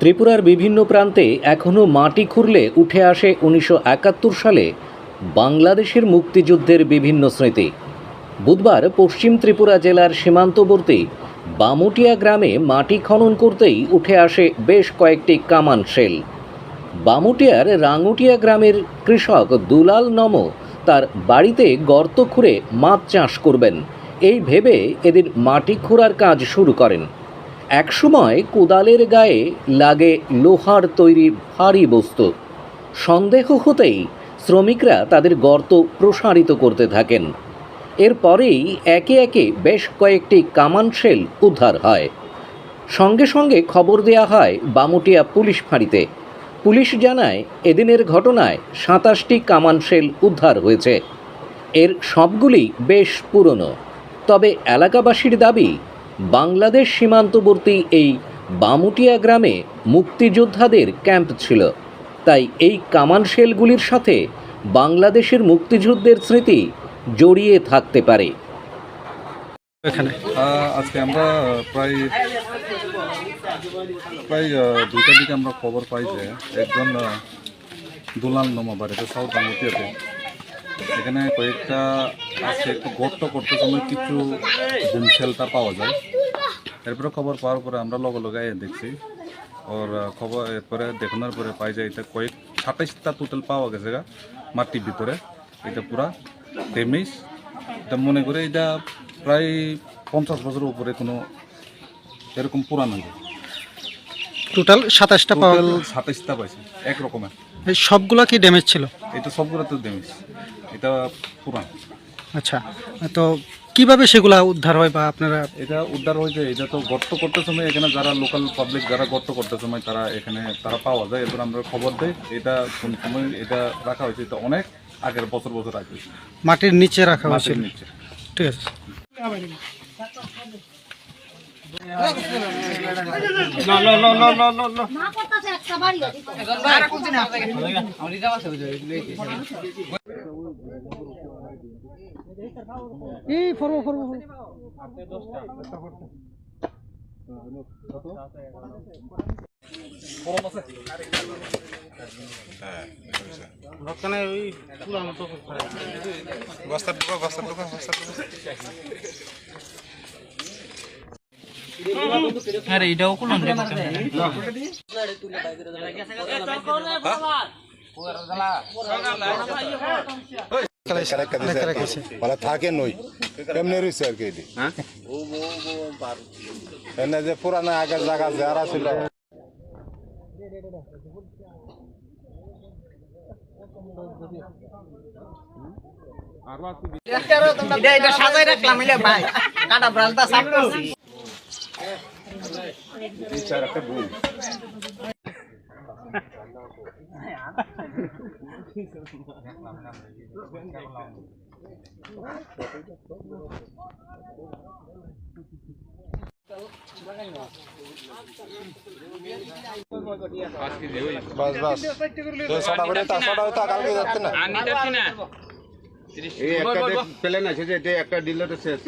ত্রিপুরার বিভিন্ন প্রান্তে এখনও মাটি খুঁড়লে উঠে আসে উনিশশো একাত্তর সালে বাংলাদেশের মুক্তিযুদ্ধের বিভিন্ন স্মৃতি। বুধবার পশ্চিম ত্রিপুরা জেলার সীমান্তবর্তী বামুটিয়া গ্রামে মাটি খনন করতেই উঠে আসে বেশ কয়েকটি কামান শেল। বামুটিয়ার রাঙুটিয়া গ্রামের কৃষক দুলাল নম তার বাড়িতে গর্ত খুঁড়ে মাছ চাষ করবেন। এই ভেবে এদিন মাটি খোঁড়ার কাজ শুরু করেন। একসময় কোদালের গায়ে লাগে লোহার তৈরি ভারী বস্তু। সন্দেহ হতেই শ্রমিকরা তাদের গর্ত প্রসারিত করতে থাকেন। এরপরেই একে একে বেশ কয়েকটি কামান শেল উদ্ধার হয়। সঙ্গে সঙ্গে খবর দেয়া হয় বামুটিয়া পুলিশ ফাঁড়িতে। পুলিশ জানায়, এদিনের ঘটনায় সাতাশটি কামান শেল উদ্ধার হয়েছে। এর সবগুলি বেশ পুরনো। তবে এলাকাবাসীর দাবি বাংলাদেশ সীমান্তবর্তী এই বামুটিয়া গ্রামে মুক্তিযোদ্ধাদের ক্যাম্প ছিল। তাই এই কামান শেলগুলির সাথে বাংলাদেশের মুক্তিযুদ্ধের স্মৃতি জড়িয়ে থাকতে পারে। এখানে? আজকে আমরা প্রায় প্রায় দুইটার দিকে আমরা খবর পাই যে একজন দুলাল নমা বাড়িতে সাউথ বাঙ্গুটিয়াতে এখানে কয়েকটা আছে একটু গর্ত করতে সময় কিছু বুম শেলটা পাওয়া যায়। এরপরে খবর পাওয়ার পরে আমরা লগে লগে এ দেখছি। ওর খবর এরপরে দেখানোর পরে পাই যায় এটা কয়েক সাতাইশটা টোটাল পাওয়া গেছে গা মাটির ভিতরে। এটা পুরা ড্যামেজ এটা মনে করে এটা প্রায় পঞ্চাশ বছরের উপরে কোনো এরকম পুরানো টোটাল সাতাশটা পাওয়া সাতাইশটা পাইছে এক রকমের এই সবগুলা কি ড্যামেজ ছিল? এটা সবগুলো তো ড্যামেজ এটা পুরান। আচ্ছা তো কীভাবে সেগুলা উদ্ধার হয় বা আপনারা এটা উদ্ধার হয়েছে এটা তো গর্ত করতে সময় এখানে যারা লোকাল পাবলিক যারা গর্ত করতে সময় তারা এখানে তারা পাওয়া যায়। এরপর আমরা খবর দেই। এটা কোন সময় এটা রাখা হয়েছে এটা অনেক আগের বছর বছর আগে। মাটির নিচে রাখা হয়েছে নিচে। ঠিক আছে। না করতেছে একটা বাড়ি আরে এটাও লেখা রেখেছে থাকে নই। কেমনে রয়েছে আর কি এনে যে পুরানো আগের জায়গা যারা ছিল এটা এটা সাজাই রাখলাম ভাই। কাটা ব্রালটা সাফ করছি বাস বাস। তো ছটা করে তা ছটা হয়তো কালকে যাচ্ছে না। এই একটা প্লেন আছে যে এটা একটা ডিলার শেষ।